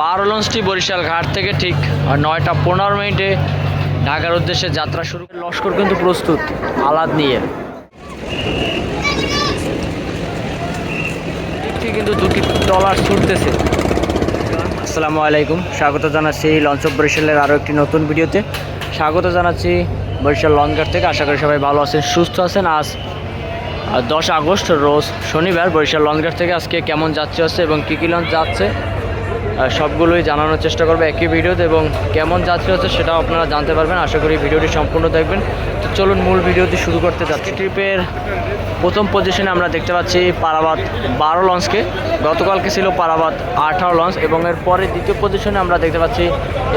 বারো লঞ্চটি বরিশাল ঘাট থেকে ঠিক নয়টা পনেরো মিনিটে ঢাকার উদ্দেশ্যে যাত্রা শুরু লস্কর কিন্তু প্রস্তুত আলাদ নিয়ে। কিন্তু দুটি ট্রলার ছুটতেছে। আসসালামু আলাইকুম, স্বাগত জানাচ্ছি এই লঞ্চ অফ বরিশালের আরও একটি নতুন ভিডিওতে। স্বাগত জানাচ্ছি বরিশাল লঞ্চঘাট থেকে, আশা করি সবাই ভালো আছেন, সুস্থ আছেন। আজ দশ আগস্ট, রোজ শনিবার বরিশাল লঞ্চঘাট থেকে আজকে কেমন যাচ্ছে হচ্ছে এবং কী কী লঞ্চ যাচ্ছে সবগুলোই জানানোর চেষ্টা করবে একই ভিডিওতে এবং কেমন যাত্রী হচ্ছে সেটাও আপনারা জানতে পারবেন। আশা করি ভিডিওটি সম্পূর্ণ দেখবেন। তো চলুন মূল ভিডিওটি শুরু করতে যাচ্ছি। ট্রিপের প্রথম পজিশনে আমরা দেখতে পাচ্ছি পারাবাদ বারো লঞ্চকে গতকালকে ছিল পারাবাদ আঠারো লঞ্চ এবং এর পরে দ্বিতীয় পজিশনে আমরা দেখতে পাচ্ছি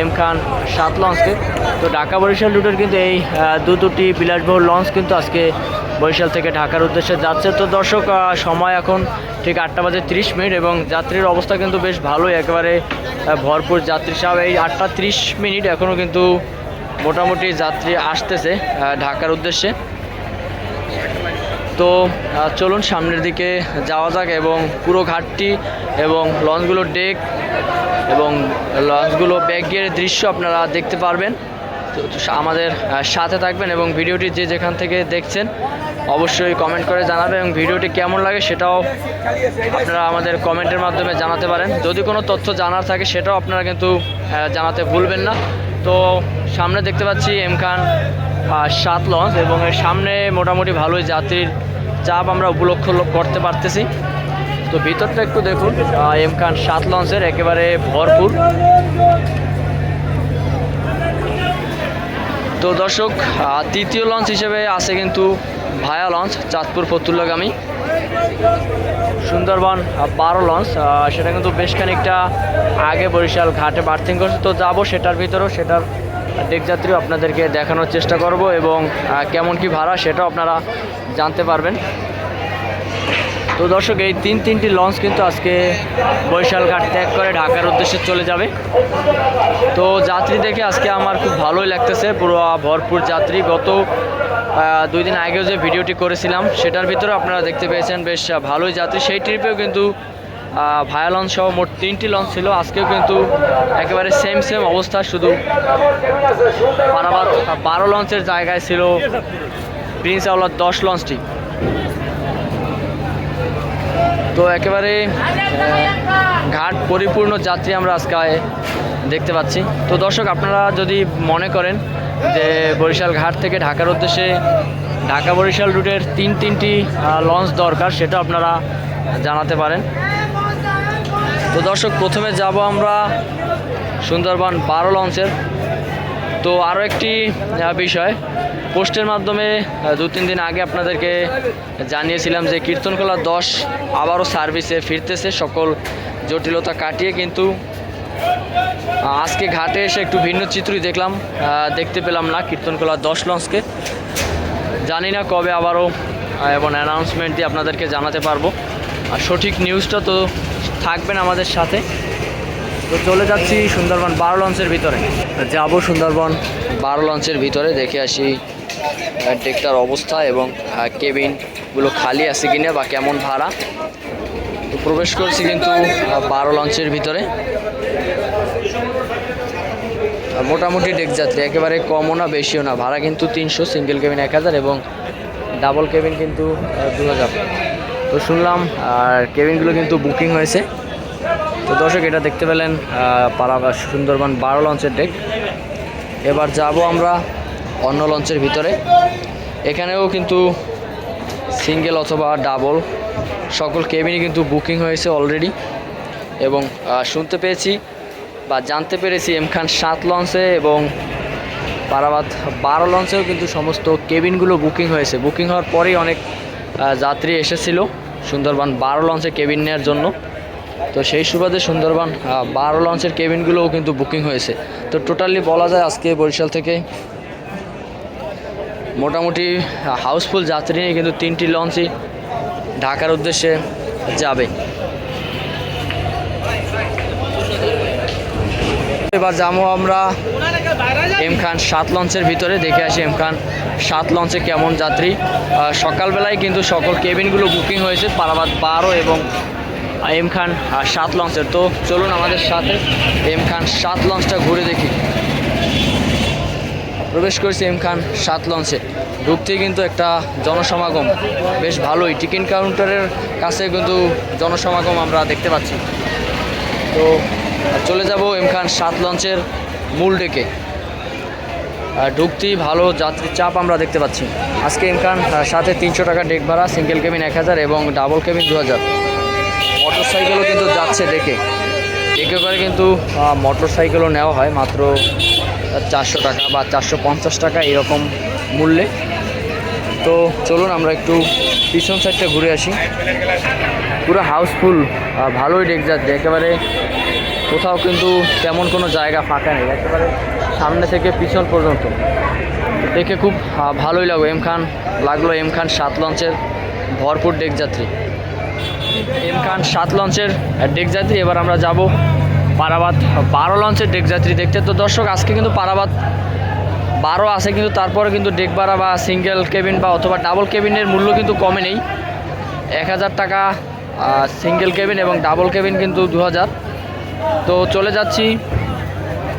এম খান সাত লঞ্চকে তো ঢাকা বরিশাল রুটের কিন্তু এই দু দুটি বিলাসবহুল লঞ্চ কিন্তু আজকে বরিশাল থেকে ঢাকার উদ্দেশ্যে যাচ্ছে। তো দর্শক সময় এখন ঠিক আটটা বাজে তিরিশ মিনিট এবং যাত্রীর অবস্থা কিন্তু বেশ ভালোই, একেবারে ভরপুর যাত্রী সব এই আটটা তিরিশ মিনিট এখনও কিন্তু মোটামুটি যাত্রী আসতেছে ঢাকার উদ্দেশ্যে। তো চলুন সামনের দিকে যাওয়া যাক এবং পুরো ঘাটটি এবং লঞ্চগুলোর ডেক এবং লঞ্চগুলো ব্যাক গিয়ারের দৃশ্য আপনারা দেখতে পারবেন। আমাদের সাথে থাকবেন এবং ভিডিওটি যে যেখান থেকে দেখছেন অবশ্যই কমেন্ট করে জানাবেন এবং ভিডিওটি কেমন লাগে সেটাও আপনারা আমাদের কমেন্টের মাধ্যমে জানাতে পারেন। যদি কোনো তথ্য জানার থাকে সেটাও আপনারা কিন্তু জানাতে ভুলবেন না। তো সামনে দেখতে পাচ্ছি এম খান সাত লঞ্চ এবং এর সামনে মোটামুটি ভালোই যাত্রীর চাপ আমরা উপলক্ষ করতে পারতেছি। তো ভিতরটা একটু দেখুন এম খান সাত লঞ্চের একেবারে ভরপুর। তো দর্শক তৃতীয় লঞ্চ হিসেবে আছে কিন্তু ভায়া লঞ্চ, চাঁদপুর ফতুল্লাগামী সুন্দরবন বারো লঞ্চ সেটা কিন্তু বেশ খানিকটা আগে বরিশাল ঘাটে বার্থিং করছে। তো যাব সেটার ভিতরেও, সেটার দেখযাত্রী আপনাদেরকে দেখানোর চেষ্টা করব এবং কেমন কি ভাড়া সেটাও আপনারা জানতে পারবেন। তো দর্শক, এই তিন তিনটি লঞ্চ কিন্তু আজকে বরিশাল ঘাট ত্যাগ করে ঢাকার উদ্দেশ্যে চলে যাবে। তো যাত্রী দেখে আজকে আমার খুব ভালোই লাগতেছে। পুরো ভরপুর যাত্রী। গত দুই দিন আগেও যে ভিডিওটি করেছিলাম, সেটার ভিতরে আপনারা দেখতে পেয়েছেন বেশ ভালোই যাত্রী। সেই ট্রিপেও কিন্তু ভায়া লঞ্চ সহ মোট তিনটি লঞ্চ ছিল। আজকেও কিন্তু একেবারে সেম সেম অবস্থা। শুধু বারো লঞ্চের জায়গায় ছিল প্রিন্স আওলার দশ লঞ্চটি তো একেবারে ঘাট পরিপূর্ণ যাত্রী আমরা আজকে দেখতে পাচ্ছি। তো দর্শক, আপনারা যদি মনে করেন যে বরিশাল ঘাট থেকে ঢাকার উদ্দেশ্যে ঢাকা বরিশাল রুটের তিন তিনটি লঞ্চ দরকার, সেটা আপনারা জানাতে পারেন। তো দর্শক, প্রথমে যাব আমরা সুন্দরবন বারো লঞ্চের তো আরও একটি বিষয় পোস্টের মাধ্যমে দু তিন দিন আগে আপনাদেরকে জানিয়েছিলাম যে কীর্তনকলা দশ আবারও সার্ভিসে ফিরতেছে। সকল জটিলতা কাটিয়ে কিন্তু আজকে ঘাটে এসে একটু ভিন্ন চিত্রই দেখলাম। দেখতে পেলাম না কীর্তনকলা দশ লঞ্চকে। জানি না কবে আবারও এবং অ্যানাউন্সমেন্ট দিয়ে আপনাদেরকে জানাতে পারব। আর সঠিক নিউজটা তো থাকবেন আমাদের সাথে। তো চলে যাচ্ছি সুন্দরবন বারো লঞ্চের ভিতরে। যাব সুন্দরবন। বারো লঞ্চের ভিতরে দেখে আসি। ডেকটার অবস্থা এবং কেবিনগুলো খালি আছে কিনা বা কেমন ভাড়া? তো প্রবেশ করছি কিন্তু বারো লঞ্চের ভিতরে। মোটামুটি ডেক যাত্রী, একেবারে কমও না, বেশিও না। ভাড়া কিন্তু তিনশো সিঙ্গেল কেবিন এক হাজার এবং ডাবল কেবিন কিন্তু দু হাজার। তো শুনলাম, আর কেবিনগুলো কিন্তু বুকিং হয়েছে। তো দর্শক, এটা দেখতে পেলেন পাড়া সুন্দরবন বারো লঞ্চের ডেক এবার যাব আমরা অন্য লঞ্চের ভিতরে। এখানেও কিন্তু সিঙ্গেল অথবা ডাবল। সকল কেবিনই কিন্তু বুকিং হয়েছে অলরেডি। এবং শুনতে পেয়েছি বা জানতে পেরেছি এম খান সাত লঞ্চে এবং পারাবাদ বারো লঞ্চেও কিন্তু সমস্ত কেবিনগুলো বুকিং হয়েছে। বুকিং হওয়ার পরেই অনেক যাত্রী এসেছিল সুন্দরবন বারো লঞ্চে কেবিন নেওয়ার জন্য। তো সেই সুবাদে সুন্দরবন বারো লঞ্চের কেবিনগুলোও কিন্তু বুকিং হয়েছে। তো টোটালি বলা যায় আজকে বরিশাল থেকে মোটামুটি হাউসফুল যাত্রী নিয়ে কিন্তু তিনটি লঞ্চই ঢাকার উদ্দেশ্যে যাবে। এবার যাব আমরা এম খান সাত লঞ্চের ভিতরে, দেখে আসি এম খান সাত লঞ্চে কেমন যাত্রী। সকালবেলায় কিন্তু সকল কেবিনগুলো বুকিং হয়েছে পারাবাদ বারো এবং এম খান সাত লঞ্চের। তো চলুন আমাদের সাথে এম খান সাত লঞ্চটা ঘুরে দেখি। প্রবেশ করেছি এম খান সাত লঞ্চে। ঢুকতেই কিন্তু একটা জনসমাগম বেশ ভালোই। টিকিট কাউন্টারের কাছে কিন্তু জনসমাগম আমরা দেখতে পাচ্ছি। তো চলে যাব এম খান সাত লঞ্চের মূল ডেকে। ঢুকতেই ভালো যাত্রীর চাপ আমরা দেখতে পাচ্ছি। আজকে এম খান সাথে তিনশো টাকা ডেক ভাড়া, সিঙ্গেল কেবিন এক হাজার এবং ডাবল কেবিন দু হাজার। মোটর সাইকেলও কিন্তু যাচ্ছে ডেকে। ডেকে করে কিন্তু মোটর সাইকেলও নেওয়া হয় মাত্র চারশো টাকা বা চারশো পঞ্চাশ টাকা এরকম মূল্যে। তো চলুন আমরা একটু পিছন সাইডটা ঘুরে আসি। পুরো হাউসফুল ভালোই ডেক যাচ্ছে একেবারে কোথাও কিন্তু তেমন কোনো জায়গা ফাঁকা নেই, একেবারে সামনে থেকে পিছন পর্যন্ত। দেখে খুব ভালোই লাগল। এম খান, লাগল এম খান সাত লঞ্চের ভরপুর ডেক যাত্রী এম খান সাত লঞ্চের ডেক যাত্রী এবার আমরা যাব পারাবাদ বারো লঞ্চের ডেক যাত্রী দেখতে। তো দর্শক আজকে কিন্তু পারাবাদ বারো আছে কিন্তু তারপরে কিন্তু ডেক ভাড়া বা সিঙ্গেল কেবিন বা অথবা ডাবল কেবিনের মূল্য কিন্তু কমে নেই। এক হাজার টাকা সিঙ্গেল কেবিন এবং ডাবল কেবিন কিন্তু দু হাজার। তো চলে যাচ্ছি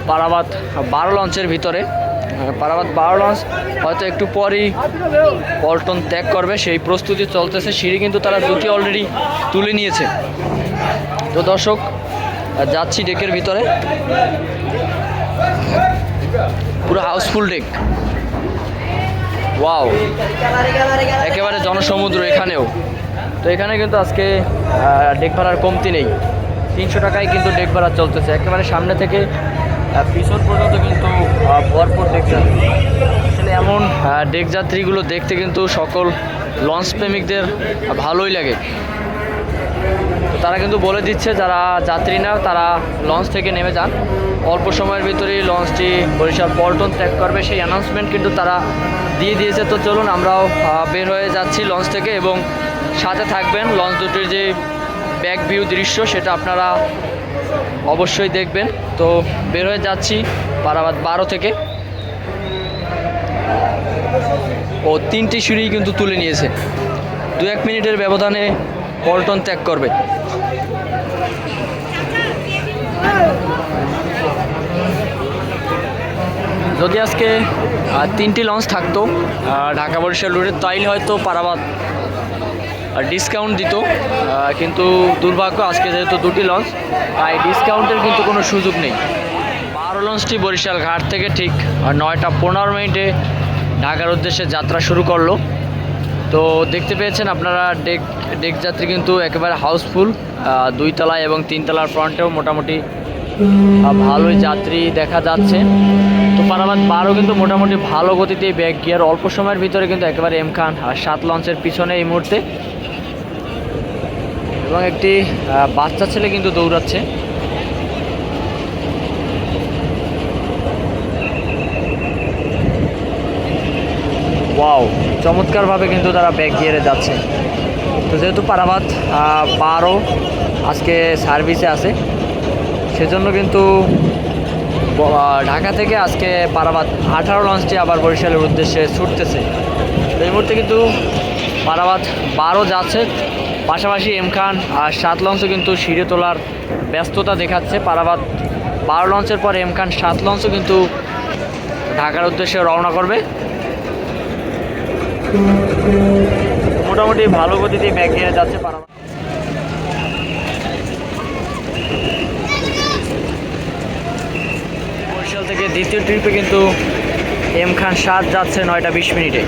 পারাবাদ বারো লঞ্চের ভিতরে। আহ, পারাবাদ বারো লঞ্চ হয়তো একটু পরই পল্টন ত্যাগ করবে। সেই প্রস্তুতি চলতেছে সিঁড়ি কিন্তু তারা দুটি অলরেডি তুলে নিয়েছে। তো দর্শক যাচ্ছি ডেকের ভিতরে। পুরো হাউসফুল ডেক। ওয়াও। একেবারে জনসমুদ্র এখানেও। তো এখানে কিন্তু আজকে ডেক ভাড়ার কমতি নেই। তিনশো টাকায় কিন্তু ডেক ভাড়া চলতেছে। একেবারে সামনে থেকে পিছন পর্যন্ত কিন্তু ভরপুর ডেক আসলে এমন ডেক যাত্রীগুলো দেখতে কিন্তু সকল লঞ্চ প্রেমিকদের ভালোই লাগে। তারা কিন্তু বলে দিচ্ছে যারা যাত্রী না, তারা লঞ্চ থেকে নেমে যান। অল্প সময়ের ভিতরেই লঞ্চটি বরিশাল পল্টন ত্যাগ করবে। সেই অ্যানাউন্সমেন্ট কিন্তু তারা দিয়ে দিয়েছে। তো চলুন আমরাও বের হয়ে যাচ্ছি লঞ্চ থেকে এবং সাথে থাকবেন লঞ্চ দুটির যে ব্যাক ভিউ দৃশ্য, সেটা আপনারা অবশ্যই দেখবেন। তো বের হয়ে যাচ্ছি পারাবাদ বারো থেকে। ও তিনটি সিঁড়ি কিন্তু তুলে নিয়েছে। দু এক মিনিটের ব্যবধানে পল্টন ত্যাগ করবে। যদি আজকে তিনটি লঞ্চ থাকতো ঢাকা বরিশাল রুটে, তাইলে হয়তো পারাবাদ ডিসকাউন্ট দিত। কিন্তু দুর্ভাগ্য, আজকে যেহেতু দুটি লঞ্চ, তাই ডিসকাউন্টের কিন্তু কোনো সুযোগ নেই। বারো লঞ্চটি বরিশাল ঘাট থেকে ঠিক নয়টা পনেরো মিনিটে ঢাকার উদ্দেশ্যে যাত্রা শুরু করল। তো দেখতে পেয়েছেন আপনারা ডেক ডেক যাত্রী কিন্তু একেবারে হাউসফুল দুই তলায় এবং তিন তলার ফ্রন্টেও মোটামুটি ভালোই যাত্রী দেখা যাচ্ছে। তো পারাবাদ বারো কিন্তু মোটামুটি ভালো গতিতে ব্যাক গিয়ার অল্প সময়ের ভিতরে কিন্তু একেবারে এম খান সাত লঞ্চের পিছনে এই মুহূর্তে। এবং একটি বাচ্চা ছেলে কিন্তু দৌড়াচ্ছে ওয়াও চমৎকারভাবে কিন্তু তারা ব্যাক গিয়ারে যাচ্ছে। তো যেহেতু পারাবাদ বারো আজকে সার্ভিসে আছে, সেজন্য কিন্তু ঢাকা থেকে আজকে পারাবাদ আঠারো লঞ্চটি আবার বরিশালের উদ্দেশ্যে ছুটতেছে। এই মুহূর্তে কিন্তু পারাবাদ বারো যাচ্ছে, পাশাপাশি এম খান আর সাত লঞ্চও কিন্তু সিঁড়ে তোলার ব্যস্ততা দেখাচ্ছে। পারাবাদ বারো লঞ্চের পর এম খান সাত লঞ্চও কিন্তু ঢাকার উদ্দেশ্যে রওনা করবে। মোটামুটি ভালো গতিতে ব্যাগ যাচ্ছে পারাবাদ বরিশাল থেকে দ্বিতীয় ট্রিপে কিন্তু এম খান সাত যাচ্ছে নয়টা বিশ মিনিটে।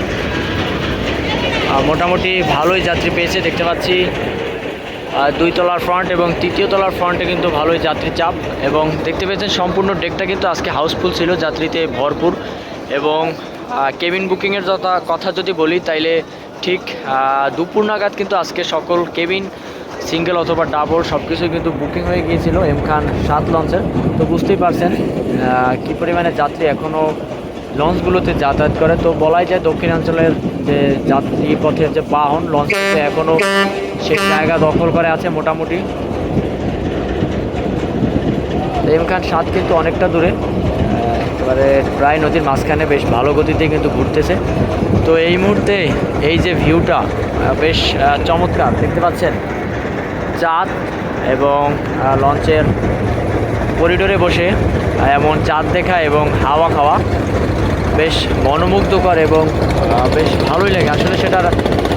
মোটামুটি ভালোই যাত্রী পেয়েছে, দেখতে পাচ্ছি। দুই তলার ফ্রন্ট এবং তৃতীয় তলার ফ্রন্টে কিন্তু ভালোই যাত্রী চাপ এবং দেখতে পেয়েছেন সম্পূর্ণ ডেকটা কিন্তু আজকে হাউসফুল ছিল, যাত্রীতে ভরপুর এবং কেবিন বুকিংয়ের যথা কথা যদি বলি, তাইলে ঠিক দুপুর নাগাদ কিন্তু আজকে সকল কেবিন, সিঙ্গেল অথবা ডাবল সব কিছু কিন্তু বুকিং হয়ে গিয়েছিল এম খান সাত লঞ্চের। তো বুঝতেই পারছেন কী পরিমাণে যাত্রী এখনও লঞ্চগুলোতে যাতায়াত করে। তো বলাই যায় দক্ষিণাঞ্চলের যে যাত্রী পথের যে বাহন লঞ্চ এখনও সেই জায়গা দখল করে আছে মোটামুটি। এম খান সাত কিন্তু অনেকটা দূরে। আহ, একেবারে প্রায় নদীর মাঝখানে বেশ ভালো গতিতে কিন্তু ঘুরতেছে। তো এই মুহূর্তে এই যে ভিউটা বেশ চমৎকার। দেখতে পাচ্ছেন চাঁদ এবং লঞ্চের করিডোরে বসে এমন চাঁদ দেখা এবং হাওয়া খাওয়া বেশ মনোমুগ্ধকর এবং বেশ ভালোই লাগে। আসলে সেটার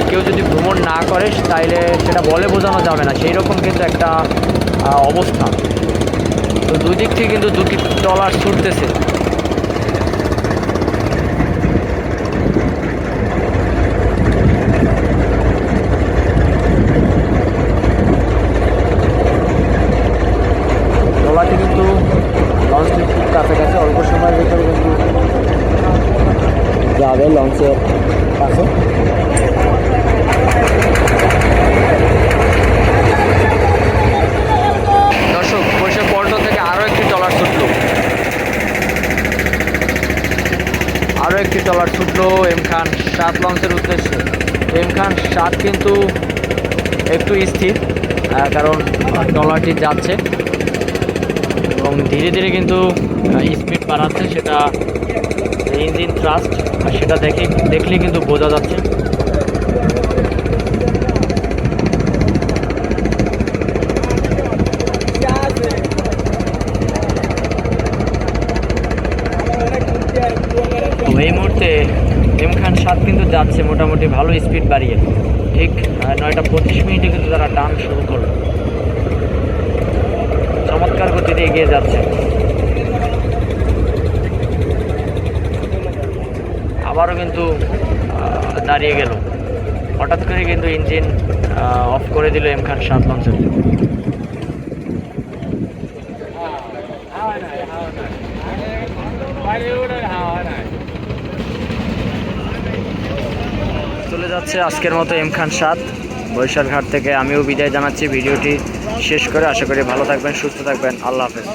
কেউ যদি ভ্রমণ না করে তাইলে সেটা বলে বোঝানো যাবে না। সেই রকম কিন্তু একটা অবস্থা। তো দুই দিক থেকে কিন্তু দুটি ট্রলার ছুটতেছে ট্রলারটি কিন্তু লঞ্চটি খুব কাছাকাছি অল্প সময়ের ভিতরে কিন্তু দর্শক, বরিশাল পল্টন থেকে আরও একটি ট্রলার ছুটলো। আরও একটি এম খান সাত লঞ্চের উদ্দেশ্যে। এম খান সাত কিন্তু একটু স্থির কারণ ট্রলারটি যাচ্ছে এবং ধীরে ধীরে কিন্তু স্পিড বাড়াচ্ছে, সেটা ইঞ্জিন থ্রাস্ট সেটা দেখে দেখলে কিন্তু বোঝা যাচ্ছে। এই মুহূর্তে এম খান সাত কিন্তু যাচ্ছে মোটামুটি ভালো স্পিড বাড়িয়ে। ঠিক নয়টা পঁচিশ মিনিটে কিন্তু তারা টান শুরু করল। চমৎকার গতিতে এগিয়ে যাচ্ছে। আবারও কিন্তু দাঁড়িয়ে গেল। হঠাৎ করে কিন্তু ইঞ্জিন অফ করে দিল এম খান সাত লঞ্চের চলে যাচ্ছে আজকের মতো এম খান সাত। বরিশাল ঘাট থেকে আমিও বিদায় জানাচ্ছি। ভিডিওটি শেষ করে আশা করি ভালো থাকবেন, সুস্থ থাকবেন। আল্লাহ হাফেজ।